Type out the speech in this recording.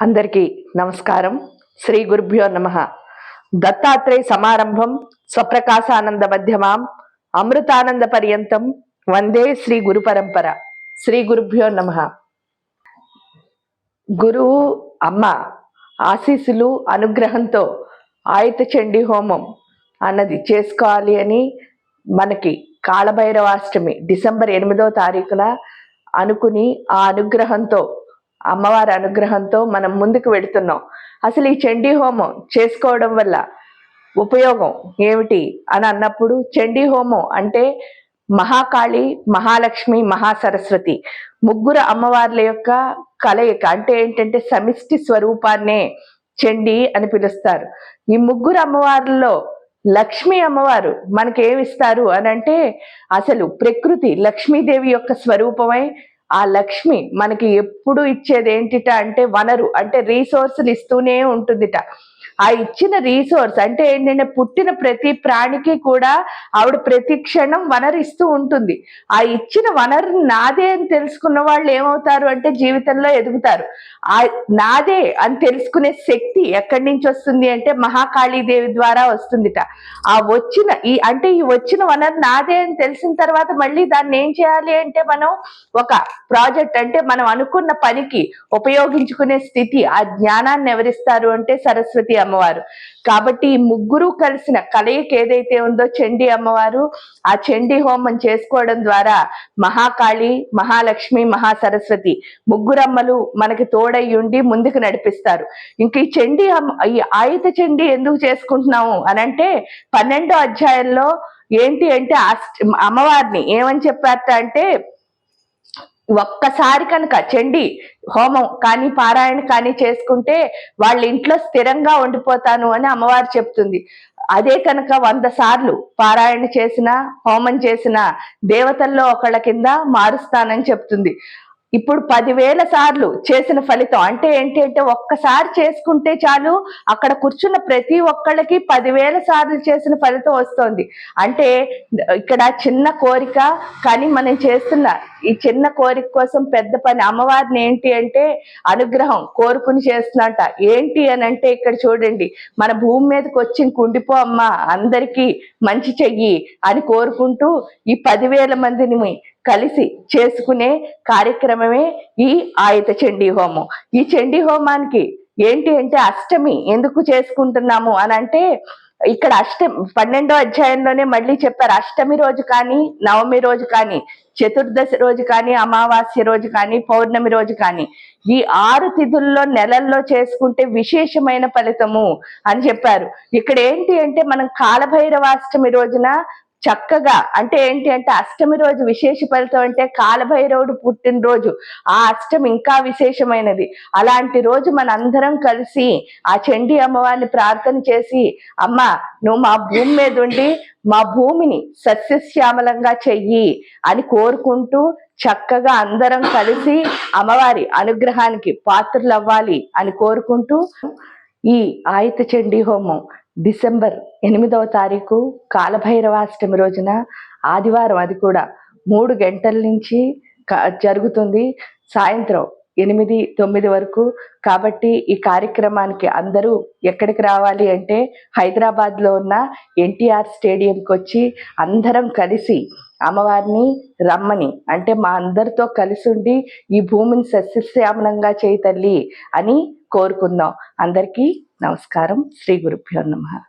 అందరికీ నమస్కారం. శ్రీ గురుభ్యో నమ. దత్తాత్రేయ సమారంభం స్వప్రకాశానంద మధ్యమాం అమృతానంద పర్యంతం వందే శ్రీ గురు పరంపర. శ్రీ గురుభ్యో నమ. గురువు అమ్మ ఆశీస్సులు అనుగ్రహంతో ఆయుత చండీ హోమం అన్నది చేసుకోవాలి అని మనకి కాళభైరవాష్టమి డిసెంబర్ ఎనిమిదో తారీఖున అనుకుని ఆ అనుగ్రహంతో అమ్మవారి అనుగ్రహంతో మనం ముందుకు వెడుతున్నాం. అసలు ఈ చండీ హోమం చేసుకోవడం వల్ల ఉపయోగం ఏమిటి అని అన్నప్పుడు చండీ హోమం అంటే మహాకాళి మహాలక్ష్మి మహాసరస్వతి ముగ్గురు అమ్మవార్ల యొక్క కలయిక అంటే ఏంటంటే సమిష్టి స్వరూపాన్నే చండీ అని పిలుస్తారు. ఈ ముగ్గురు అమ్మవార్లలో లక్ష్మీ అమ్మవారు మనకి ఏమిస్తారు అని అంటే అసలు ప్రకృతి లక్ష్మీదేవి యొక్క స్వరూపమై ఆ లక్ష్మి మనకి ఎప్పుడు ఇచ్చేది ఏంటిట అంటే వనరు అంటే రీసోర్సులు ఇస్తూనే ఉంటుందిట. ఆ ఇచ్చిన రీసోర్స్ అంటే ఏంటంటే పుట్టిన ప్రతి ప్రాణికి కూడా ఆవిడ ప్రతి క్షణం వనరిస్తూ ఉంటుంది. ఆ ఇచ్చిన వనరు నాదే అని తెలుసుకున్న వాళ్ళు ఏమవుతారు అంటే జీవితంలో ఎదుగుతారు. ఆ నాదే అని తెలుసుకునే శక్తి ఎక్కడి నుంచి వస్తుంది అంటే మహాకాళీదేవి ద్వారా వస్తుందిట. ఆ వచ్చిన ఈ అంటే ఈ వచ్చిన వనరు నాదే అని తెలిసిన తర్వాత మళ్ళీ దాన్ని ఏం చేయాలి అంటే మనం ఒక ప్రాజెక్ట్ అంటే మనం అనుకున్న పనికి ఉపయోగించుకునే స్థితి ఆ జ్ఞానాన్ని ఎవరిస్తారు అంటే సరస్వతి అమ్మ. అమ్మవారు. కాబట్టి ఈ ముగ్గురు కలిసిన కలయిక ఏదైతే ఉందో చండీ అమ్మవారు ఆ చండి హోమం చేసుకోవడం ద్వారా మహాకాళి మహాలక్ష్మి మహాసరస్వతి ముగ్గురమ్మలు మనకి తోడై ఉండి ముందుకు నడిపిస్తారు. ఇంక ఈ చండీ ఈ ఆయుధ చండీ ఎందుకు చేసుకుంటున్నాము అని అంటే పన్నెండో అధ్యాయంలో ఏంటి అంటే అమ్మవారిని ఏమని చెప్పారట అంటే ఒక్కసారి కనుక చండి హోమం కానీ పారాయణ కానీ చేసుకుంటే వాళ్ళ ఇంట్లో స్థిరంగా ఉండిపోతాను అని అమ్మవారు చెప్తుంది. అదే కనుక వంద సార్లు పారాయణ చేసిన హోమం చేసిన దేవతల్లో ఒకళ్ళ కింద మారుస్తానని చెప్తుంది. ఇప్పుడు పదివేల సార్లు చేసిన ఫలితం అంటే ఏంటి అంటే ఒక్కసారి చేసుకుంటే చాలు అక్కడ కూర్చున్న ప్రతి ఒక్కళ్ళకి పదివేల సార్లు చేసిన ఫలితం వస్తుంది. అంటే ఇక్కడ చిన్న కోరిక కానీ మనం చేస్తున్న ఈ చిన్న కోరిక కోసం పెద్ద పని అమ్మవారిని ఏంటి అంటే అనుగ్రహం కోరుకుని చేస్తున్నట. ఏంటి అని అంటే ఇక్కడ చూడండి మన భూమి మీదకి వచ్చి కుండిపో అమ్మ అందరికీ మంచి చెయ్యి అని కోరుకుంటూ ఈ పదివేల మందిని కలిసి చేసుకునే కార్యక్రమమే ఈ ఆయుత చండీ హోమం. ఈ చండీ హోమానికి ఏంటి అంటే అష్టమి ఎందుకు చేసుకుంటున్నాము అని అంటే ఇక్కడ అష్టమి పన్నెండో అధ్యాయంలోనే మళ్ళీ చెప్పారు అష్టమి రోజు కానీ నవమి రోజు కానీ చతుర్దశి రోజు కానీ అమావాస్య రోజు కానీ పౌర్ణమి రోజు కానీ ఈ ఆరు తిథుల్లో నెలల్లో చేసుకుంటే విశేషమైన ఫలితము అని చెప్పారు. ఇక్కడ ఏంటి అంటే మనం కాలభైరవాష్టమి రోజున చక్కగా అంటే ఏంటి అంటే అష్టమి రోజు విశేష ఫలితం అంటే కాలభైరవుడు పుట్టినరోజు. ఆ అష్టమి ఇంకా విశేషమైనది. అలాంటి రోజు మన అందరం కలిసి ఆ చండీ అమ్మవారిని ప్రార్థన చేసి అమ్మ నువ్వు మా భూమి మీద ఉండి మా భూమిని సస్యశ్యామలంగా చెయ్యి అని కోరుకుంటూ చక్కగా అందరం కలిసి అమ్మవారి అనుగ్రహానికి పాత్రలు అవ్వాలి అని కోరుకుంటూ ఈ ఆయుత చండీ హోమం డిసెంబర్ ఎనిమిదవ తారీఖు కాలభైరవాష్టమి రోజున ఆదివారం అది కూడా మూడు గంటల నుంచి జరుగుతుంది. సాయంత్రం ఎనిమిది తొమ్మిది వరకు. కాబట్టి ఈ కార్యక్రమానికి అందరూ ఎక్కడికి రావాలి అంటే హైదరాబాద్లో ఉన్న ఎన్టీఆర్ స్టేడియంకి వచ్చి అందరం కలిసి అమ్మవారిని రమ్మని అంటే మా అందరితో కలిసి ఉండి ఈ భూమిని సస్యశ్యామలంగా చేయి తల్లి అని కోరుకుందాం. అందరికీ నమస్కారం. శ్రీ గురుభ్యో నమ.